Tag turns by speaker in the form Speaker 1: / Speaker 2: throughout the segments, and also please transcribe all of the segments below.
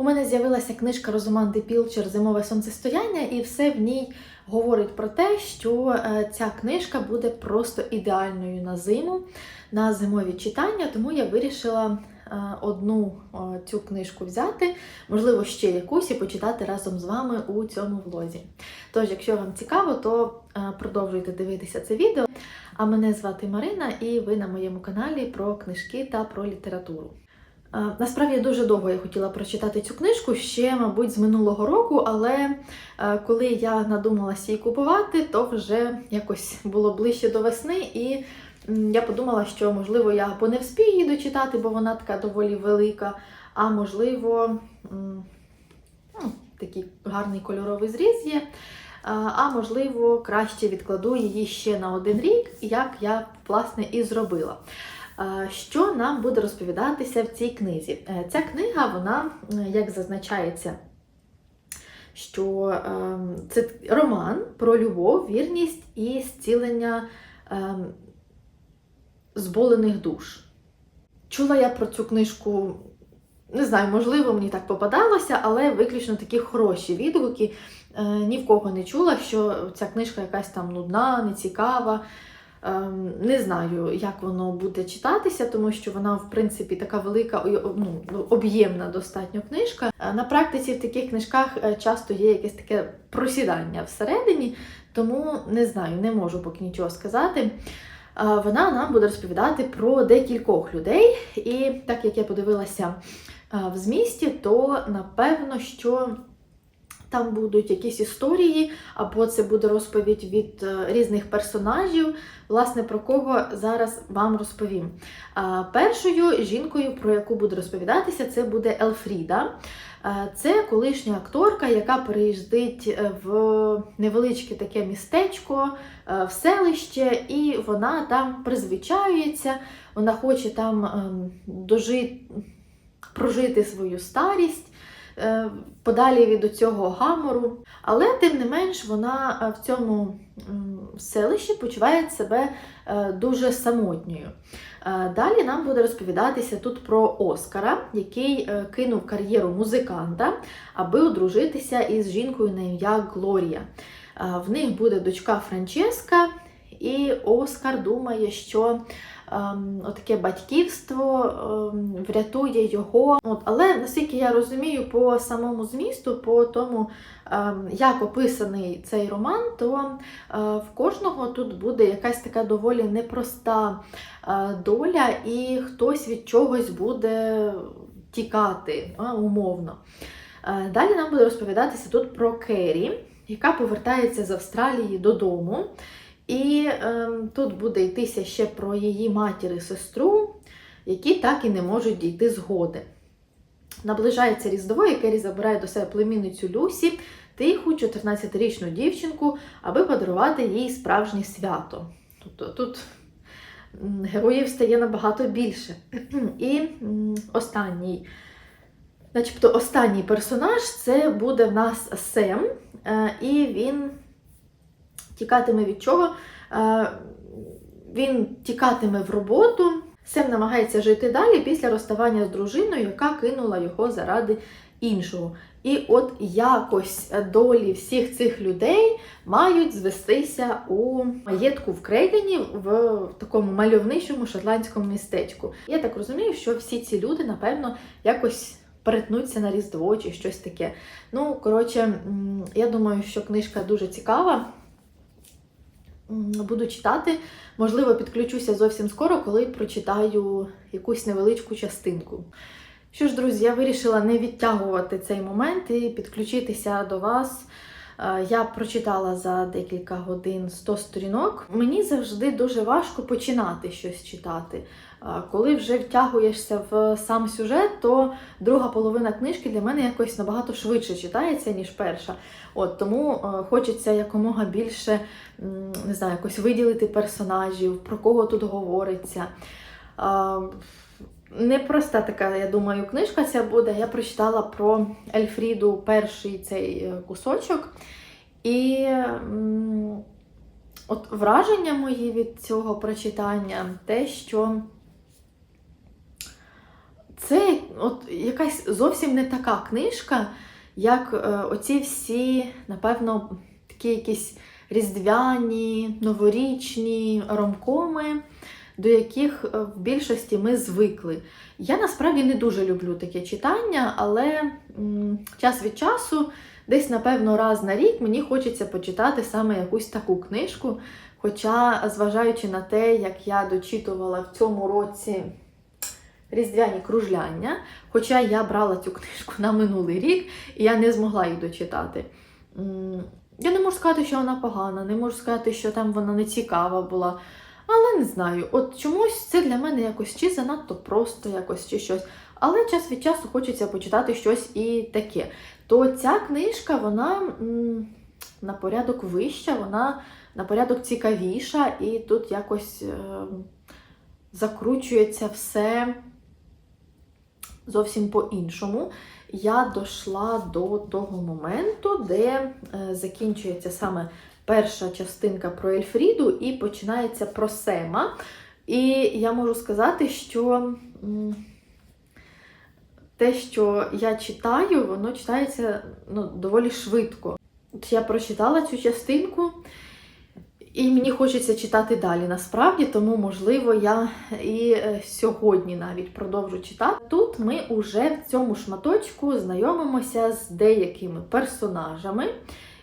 Speaker 1: У мене з'явилася книжка Розуманди Пілчер Зимове сонцестояння, і все в ній говорить про те, що е, ця книжка буде просто ідеальною на зиму, на зимові читання. Тому я вирішила е, одну цю книжку взяти, можливо, ще якусь і почитати разом з вами у цьому влозі. Тож, якщо вам цікаво, то е, продовжуйте дивитися це відео. А мене звати Марина, і ви на моєму каналі про книжки та про літературу. Е, Насправді дуже довго я хотіла прочитати цю книжку ще, мабуть, з минулого року, але е, коли я надумалася її купувати, то вже якось було ближче до весни, і я подумала, що можливо я або не вспію її дочитати, бо вона така доволі велика, а можливо, ну, такий гарний кольоровий зріз є. А можливо, краще відкладу її ще на один рік, як я власне і зробила. Що нам буде розповідатися в цій книзі? Е, Ця книга, вона, як зазначається, що е, це роман про любов, вірність і зцілення е, зболених душ. Чула я про цю книжку, не знаю, можливо, мені так попадалося, але виключно такі хороші відгуки. Е, ні в кого не чула, що ця книжка якась там нудна, нецікава. Ем, Не знаю, як воно буде читатися, тому що вона, в принципі, така велика, ну, об'ємна достатньо книжка. Е, На практиці в таких книжках е, часто є якесь таке просідання всередині, тому не знаю, не можу поки нічого сказати. Е, Вона нам буде розповідати про декількох людей, і так як я подивилася в змісті, то напевно, що там будуть якісь історії, або це буде розповідь від е, різних персонажів, власне, про кого зараз вам розповім. Першою жінкою, про яку буде розповідатися, це буде Елфріда. Це колишня акторка, яка переїздить е, в невеличке таке містечко, е, в селище, і вона там призвичаюється, вона хоче там ем, дожити, прожити свою старість подалі від цього гамору. Але тим не менш вона е, в цьому селищі почуває себе е, дуже самотньою. Е, Далі нам буде розповідатися тут про Оскара, який е, кинув кар'єру музиканта, аби одружитися із жінкою на ім'я Глорія. Е, В них буде дочка Франческа, і Оскар думає, що отаке батьківство ем, врятує його. От, але наскільки я розумію, по самому змісту, по тому, ем, як описаний цей роман, то е, в кожного тут буде якась така доволі непроста е, доля, і хтось від чогось буде тікати умовно. Е, Далі нам буде розповідатися тут про Керрі, яка повертається з Австралії додому. І ем, тут буде йтися ще про її матір і сестру, які так і не можуть дійти згоди. Наближається Різдво, і Керрі забирає до себе племінницю Люсі, тиху 14-річну дівчинку, аби подарувати їй справжнє свято. Тобто тут героїв стає набагато більше. І останній, начебто останній персонаж це буде в нас Сем, е, і він тікатиме від чого? Е, Він тікатиме в роботу. Сем намагається жити далі після розставання з дружиною, яка кинула його заради іншого. І от якось долі всіх цих людей мають звестися у маєтку в Крейгені в такому мальовничому шотландському містечку. Я так розумію, що всі ці люди, напевно, якось перетнуться на Різдво чи щось таке. Ну, коротше, я думаю, що книжка дуже цікава. Буду читати. Можливо, підключуся зовсім скоро, коли прочитаю якусь невеличку частинку. Що ж, друзі, я вирішила не відтягувати цей момент і підключитися до вас. Е, Я прочитала за декілька годин 100 сторінок. Мені завжди дуже важко починати щось читати. Е, Коли вже втягуєшся в сам сюжет, то друга половина книжки для мене якось набагато швидше читається, ніж перша. От тому е, хочеться якомога більше не знаю, якось виділити персонажів, про кого тут говориться. Непроста така, я думаю, книжка ця буде. Я прочитала про Ельфріду перший цей е, кусочок. І от враження мої від цього прочитання те, що це от якась зовсім не така книжка, як е, оці всі, напевно, такі якісь різдвяні, новорічні ромкоми, до яких е, в більшості ми звикли. Я насправді не дуже люблю таке читання, але м, час від часу, десь, напевно, раз на рік мені хочеться почитати саме якусь таку книжку. Хоча, зважаючи на те, як я дочитувала в цьому році різдвяні кружляння, хоча я брала цю книжку на минулий рік, і я не змогла її дочитати. Я не можу сказати, що вона погана, не можу сказати, що там вона не цікава була. Але не знаю, от чомусь це для мене якось чи занадто просто якось чи щось. Але час від часу хочеться почитати щось і таке. То ця книжка, вона м, на порядок вища, вона на порядок цікавіша, і тут якось е, закручується все зовсім по-іншому. Я дійшла до того моменту, де е, закінчується саме перша частинка про Ельфріду і починається про Сема. І я можу сказати, що те, що я читаю, воно читається ну, доволі швидко. От я прочитала цю частинку, і мені хочеться читати далі насправді, тому, можливо, я і е, сьогодні навіть продовжу читати. Тут ми уже в цьому шматочку знайомимося з деякими персонажами.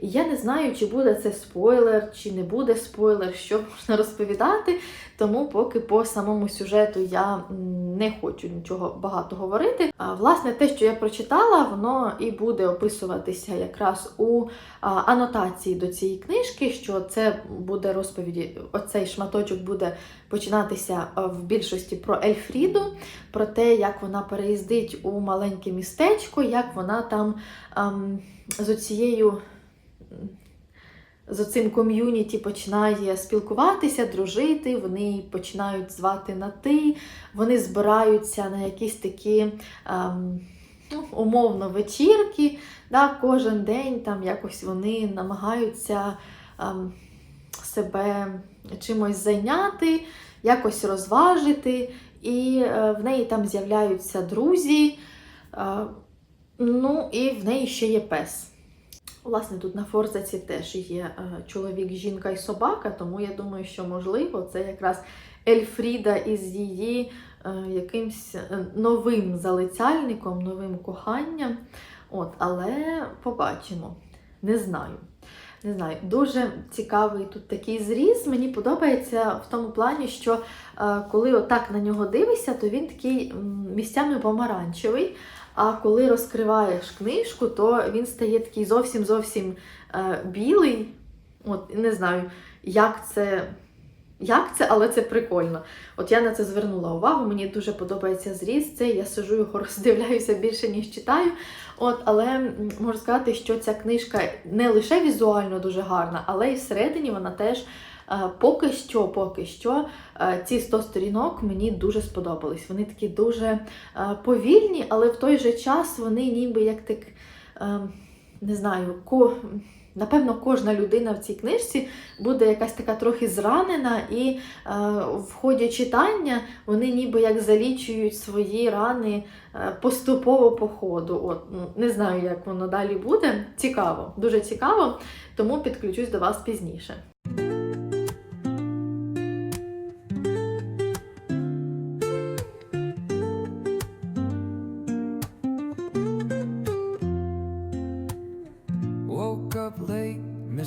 Speaker 1: Я не знаю, чи буде це спойлер, чи не буде спойлер, що можна розповідати. Тому поки по самому сюжету я не хочу нічого багато говорити. А, власне, те, що я прочитала, воно і буде описуватися якраз у анотації до цієї книжки, що це буде розповіді, оцей шматочок буде починатися в більшості про Ельфріду, про те, як вона переїздить у маленьке містечко, як вона там ам, з оцією з оцим ком'юніті починає спілкуватися, дружити, вони починають звати на ти, вони збираються на якісь такі ем, ну, умовно вечірки. Да, Кожен день там якось вони намагаються ем, себе чимось зайняти, якось розважити, і е, в неї там з'являються друзі. Е, ну і в неї ще є пес. Власне, тут на форзаці теж є е, чоловік, жінка і собака, тому я думаю, що можливо це якраз Ельфріда із її е, якимсь е, новим залицяльником, новим коханням. От, але побачимо. Не знаю. Не знаю, дуже цікавий тут такий зріз. Мені подобається в тому плані, що коли отак на нього дивишся, то він такий місцями помаранчевий. А коли розкриваєш книжку, то він стає такий зовсім зовсім е, білий. От, не знаю, як це, як це, але це прикольно. От я на це звернула увагу, мені дуже подобається зріз. Це я сижу його роздивляюся більше, ніж читаю. От, але можу сказати, що ця книжка не лише візуально дуже гарна, але й всередині вона теж. Е, Поки що, поки що, е, ці 100 сторінок мені дуже сподобались. Вони такі дуже е, повільні, але в той же час вони ніби як так, не знаю, ко, напевно, кожна людина в цій книжці буде якась така трохи зранена, і е, в ході читання вони ніби як залічують свої рани е, поступово по ходу. От, ну, не знаю, як воно далі буде. Цікаво, дуже цікаво, тому підключусь до вас пізніше.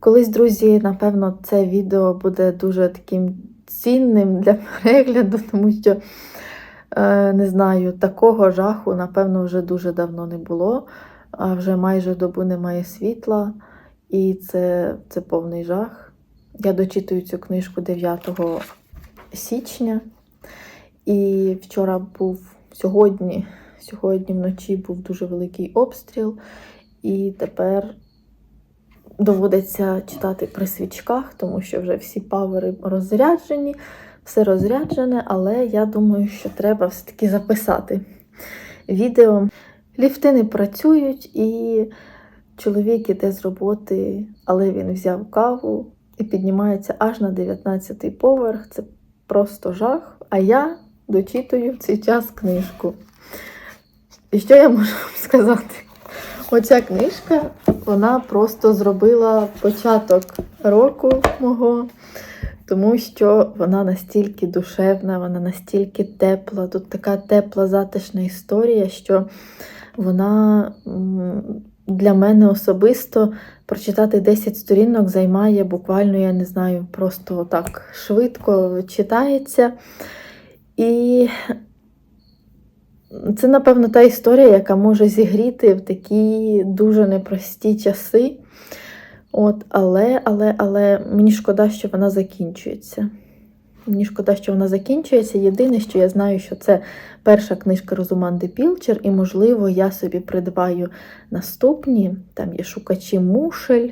Speaker 1: Колись, друзі, напевно, це відео буде дуже таким цінним для перегляду, тому що е, не знаю, такого жаху, напевно, вже дуже давно не було. А вже майже добу немає світла, і це, це повний жах. Я дочитую цю книжку 9 січня. І вчора був сьогодні, сьогодні вночі був дуже великий обстріл, і тепер доводиться читати при свічках, тому що вже всі павери розряджені, все розряджене, але я думаю, що треба все-таки записати відео. Ліфти не працюють, і чоловік іде з роботи, але він взяв каву і піднімається аж на 19-й поверх. Це просто жах. А я дочитую в цей час книжку. І що я можу вам сказати? Оця книжка, вона просто зробила початок року мого, тому що вона настільки душевна, вона настільки тепла. Тут така тепла, затишна історія, що вона для мене особисто прочитати 10 сторінок займає буквально, я не знаю, просто так швидко читається. І це, напевно, та історія, яка може зігріти в такі дуже непрості часи. От, але, але, але мені шкода, що вона закінчується. Мені шкода, що вона закінчується. Єдине, що я знаю, що це перша книжка Розуманди Пілчер, і, можливо, я собі придбаю наступні. Там є шукачі мушель,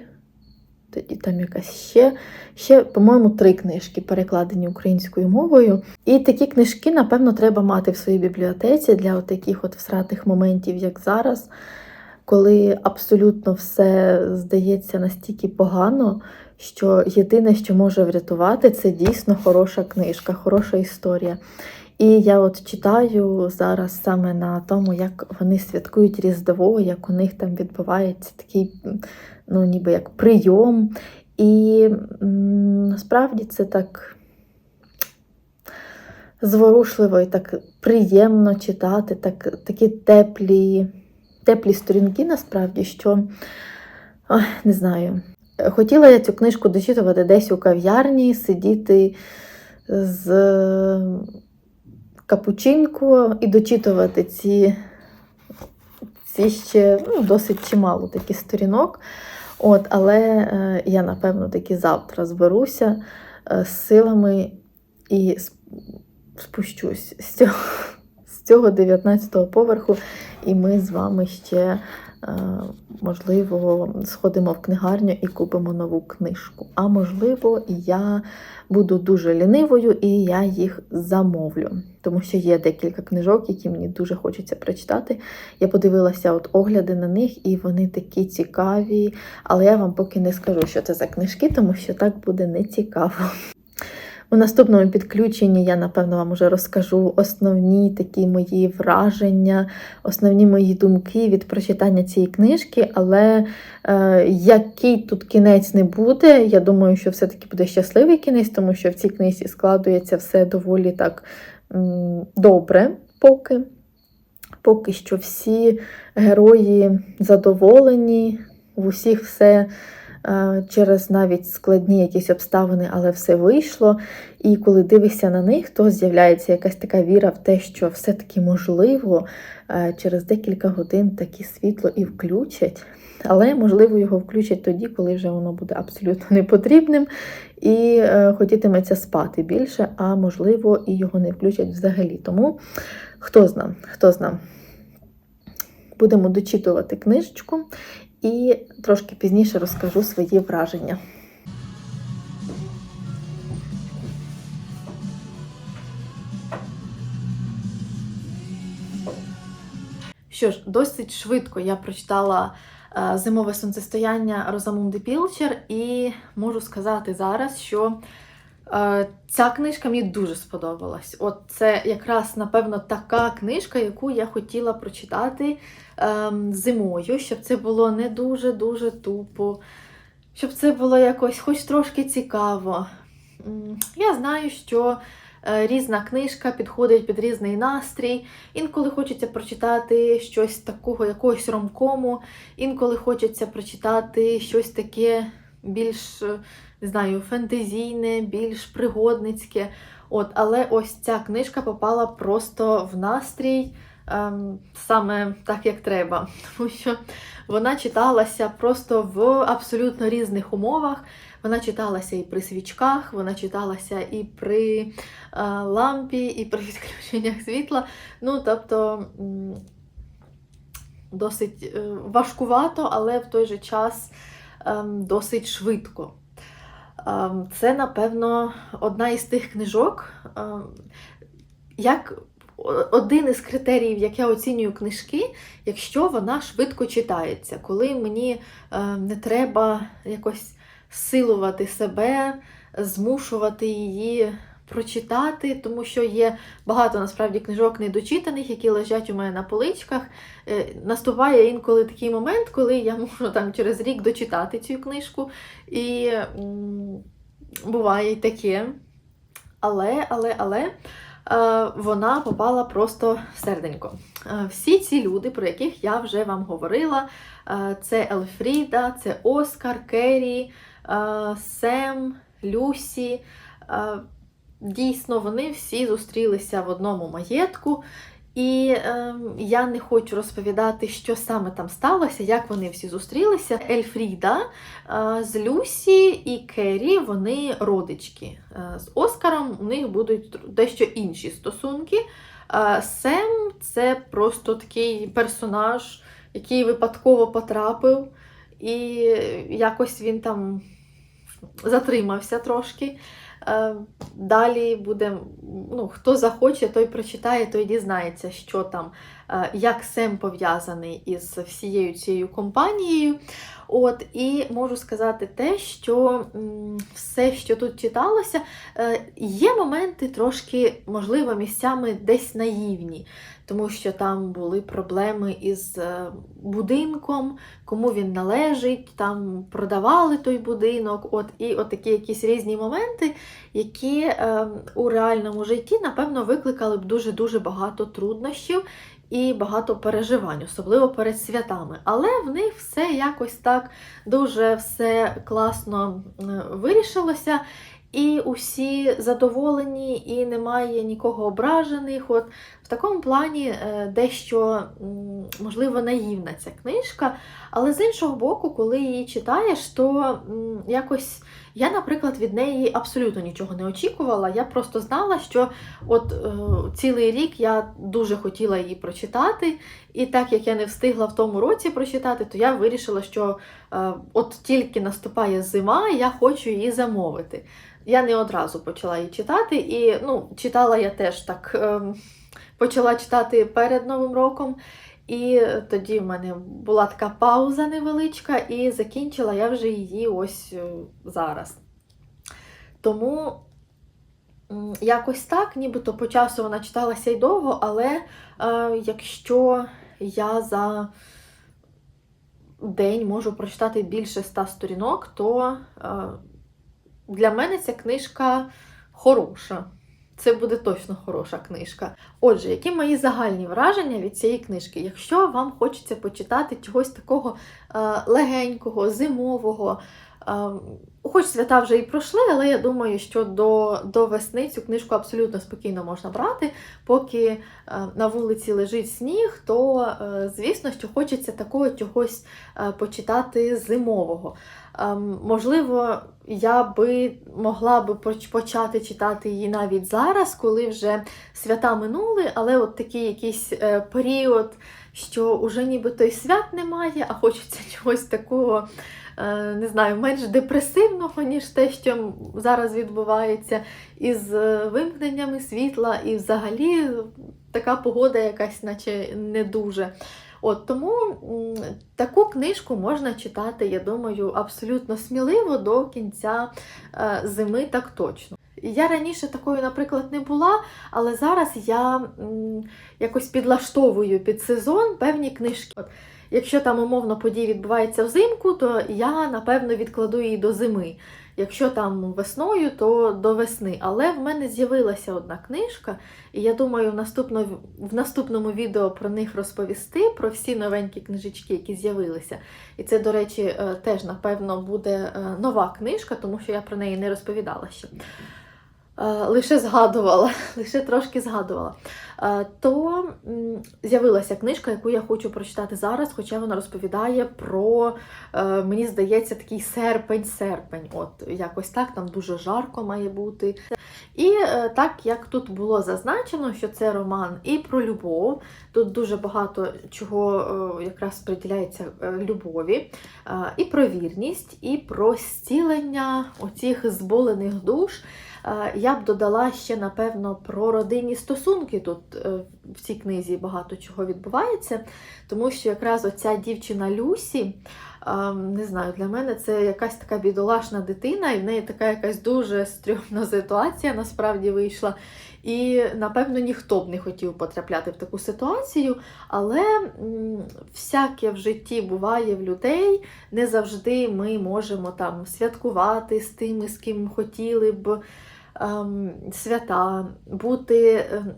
Speaker 1: тоді там якась ще, ще, по-моєму, три книжки перекладені українською мовою. І такі книжки, напевно, треба мати в своїй бібліотеці для от таких от всратих моментів, як зараз, коли абсолютно все здається настільки погано, що єдине, що може врятувати, це дійсно хороша книжка, хороша історія. І я от читаю зараз саме на тому, як вони святкують Різдво, як у них там відбувається такий, ну, ніби як прийом. І насправді це так зворушливо і так приємно читати, так, такі теплі, теплі сторінки, насправді, що ой, не знаю. Хотіла я цю книжку дочитувати десь у кав'ярні, сидіти з капучинку і дочитувати ці, ці ще ну, досить чимало таких сторінок. От, але е, я, напевно, таки завтра зберуся е, з силами і спущусь з цього, з цього 19-го поверху, і ми з вами ще, можливо, сходимо в книгарню і купимо нову книжку. А можливо, я буду дуже лінивою і я їх замовлю. Тому що є декілька книжок, які мені дуже хочеться прочитати. Я подивилася от огляди на них, і вони такі цікаві. Але я вам поки не скажу, що це за книжки, тому що так буде не цікаво. У наступному підключенні я, напевно, вам уже розкажу основні такі мої враження, основні мої думки від прочитання цієї книжки, але е, який тут кінець не буде, я думаю, що все-таки буде щасливий кінець, тому що в цій книзі складується все доволі так м, добре поки. Поки що всі герої задоволені, в усіх все через навіть складні якісь обставини, але все вийшло. І коли дивишся на них, то з'являється якась така віра в те, що все-таки можливо е, через декілька годин такі світло і включать. Але можливо його включать тоді, коли вже воно буде абсолютно непотрібним, і е, хотітиметься спати більше, а можливо, і його не включать взагалі. Тому хто зна, хто зна. Будемо дочитувати книжечку і трошки пізніше розкажу свої враження. Що ж, досить швидко я прочитала е, зимове сонцестояння Розамунди Пілчер, і можу сказати зараз, що ця книжка мені дуже сподобалась. От це якраз, напевно, така книжка, яку я хотіла прочитати е, зимою, щоб це було не дуже-дуже тупо, щоб це було якось хоч трошки цікаво. Я знаю, що е, різна книжка підходить під різний настрій. Інколи хочеться прочитати щось такого, якогось ромкому, інколи хочеться прочитати щось таке більш, е, не знаю, фентезійне, більш пригодницьке. От, але ось ця книжка попала просто в настрій ем, саме так, як треба. Тому що вона читалася просто в абсолютно різних умовах. Вона читалася і при свічках, вона читалася і при е, лампі, і при відключеннях світла. Ну, тобто досить е, важкувато, але в той же час досить швидко. Ем, Це, напевно, одна із тих книжок, ем, як один із критеріїв, як я оцінюю книжки, якщо вона швидко читається, коли мені ем, не треба якось силувати себе, змушувати її прочитати, тому що є багато насправді книжок недочитаних, які лежать у мене на поличках. Е, Наступає інколи такий момент, коли я можу там через рік дочитати цю книжку. І буває й таке. Але, але, але е, вона попала просто в серденько. Е, всі ці люди, про яких я вже вам говорила, це Елфріда, це Оскар, Керрі, Сем, Люсі. Е, дійсно, вони всі зустрілися в одному маєтку. І е, я не хочу розповідати, що саме там сталося, як вони всі зустрілися. Ельфріда е, з Люсі і Керрі вони родички. Е, з Оскаром у них будуть дещо інші стосунки. Е, Сем це просто такий персонаж, який випадково потрапив, і якось він там затримався трошки. Е, Далі буде, ну, хто захоче, той прочитає, той дізнається, що там, е, як Сем пов'язаний із всією цією компанією. От, і можу сказати те, що все, що тут читалося, е, є моменти трошки, можливо, місцями десь наївні, тому що там були проблеми із е, будинком, кому він належить, там продавали той будинок, от, і от такі якісь різні моменти, які е, у реальному житті, напевно, викликали б дуже-дуже багато труднощів і багато переживань, особливо перед святами. Але в них все якось так дуже все класно е, вирішилося. І усі задоволені, і немає нікого ображених. От в такому плані е, дещо можливо наївна ця книжка. Але з іншого боку, коли її читаєш, то якось я, наприклад, від неї абсолютно нічого не очікувала. Я просто знала, що от е, цілий рік я дуже хотіла її прочитати, і так як я не встигла в тому році прочитати, то я вирішила, що е, от тільки наступає зима, я хочу її замовити. Я не одразу почала її читати, і ну, читала я теж так. Е, почала читати перед Новим роком. І тоді в мене була така пауза невеличка, і закінчила я вже її ось е, зараз. Тому якось так, нібито по часу вона читалася й довго, але е, якщо я за день можу прочитати більше ста сторінок, то е, для мене ця книжка хороша. Це буде точно хороша книжка. Отже, які мої загальні враження від цієї книжки? Якщо вам хочеться почитати чогось такого е, легенького, зимового, хоч свята вже і пройшли, але я думаю, що до, до весни цю книжку абсолютно спокійно можна брати. Поки е, на вулиці лежить сніг, то е, звісно, що хочеться такого чогось е, почитати зимового. Ем, Можливо, я би могла би почати читати її навіть зараз, коли вже свята минули, але от такий якийсь період, що уже нібито й свят немає, а хочеться чогось такого, не знаю, менш депресивного, ніж те, що зараз відбувається із е, вимкненнями світла, і взагалі така погода якась, наче не дуже. От тому таку книжку можна читати, я думаю, абсолютно сміливо до кінця е, зими, так точно. Я раніше такою, наприклад, не була, але зараз я якось підлаштовую під сезон певні книжки. Якщо там умовно події відбуваються взимку, то я напевно відкладу її до зими. Якщо там весною, то до весни. Але в мене з'явилася одна книжка, і я думаю, в, наступно, в наступному відео про них розповісти, про всі новенькі книжечки, які з'явилися. І це, до речі, е, теж, напевно, буде е, нова книжка, тому що я про неї не розповідала ще. Е, лише згадувала, лише трошки згадувала. Е, То з'явилася книжка, яку я хочу прочитати зараз, хоча вона розповідає про, е, мені здається, такий серпень-серпень. От якось так, там дуже жарко має бути. І так як тут було зазначено, що це роман і про любов, тут дуже багато чого якраз приділяється любові, і про вірність, і про зцілення оцих зболених душ. Я б додала ще, напевно, про родинні стосунки. Тут е, в цій книзі багато чого відбувається, тому що якраз оця дівчина Люсі, не знаю, для мене це якась така бідолашна дитина, і в неї така якась дуже стрьомна ситуація насправді вийшла. І, напевно, ніхто б не хотів потрапляти в таку ситуацію, але всяке в житті буває в людей. Не завжди ми можемо там святкувати з тими, з ким хотіли б свята, бути ем,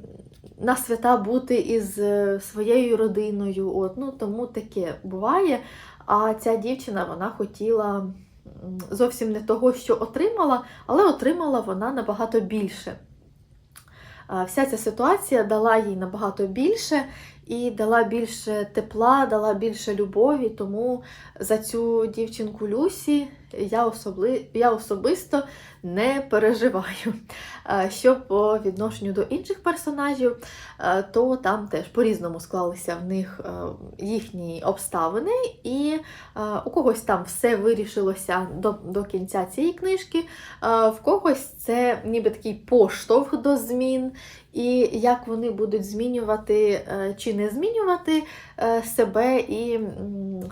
Speaker 1: на свята бути із е, своєю родиною. От, ну, тому таке буває. А ця дівчина вона хотіла зовсім не того, що отримала, але отримала вона набагато більше. Вся ця ситуація дала їй набагато більше і дала більше тепла, дала більше любові. Тому за цю дівчинку Люсі я, особли... я особисто не переживаю. Що по відношенню до інших персонажів, е, то там теж по-різному склалися в них е, їхні обставини, і е, у когось там все вирішилося до, до кінця цієї книжки, е, в когось це ніби такий поштовх до змін, і як вони будуть змінювати е, чи не змінювати е, себе і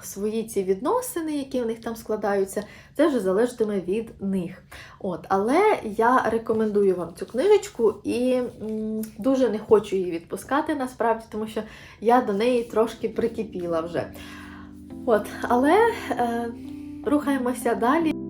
Speaker 1: свої ці відносини, які в них там складаються, це вже залежатиме від них. От, але я рекомендую вам цю книжечку і м, дуже не хочу її відпускати насправді, тому що я до неї трошки прикипіла вже. От, але е, рухаємося далі.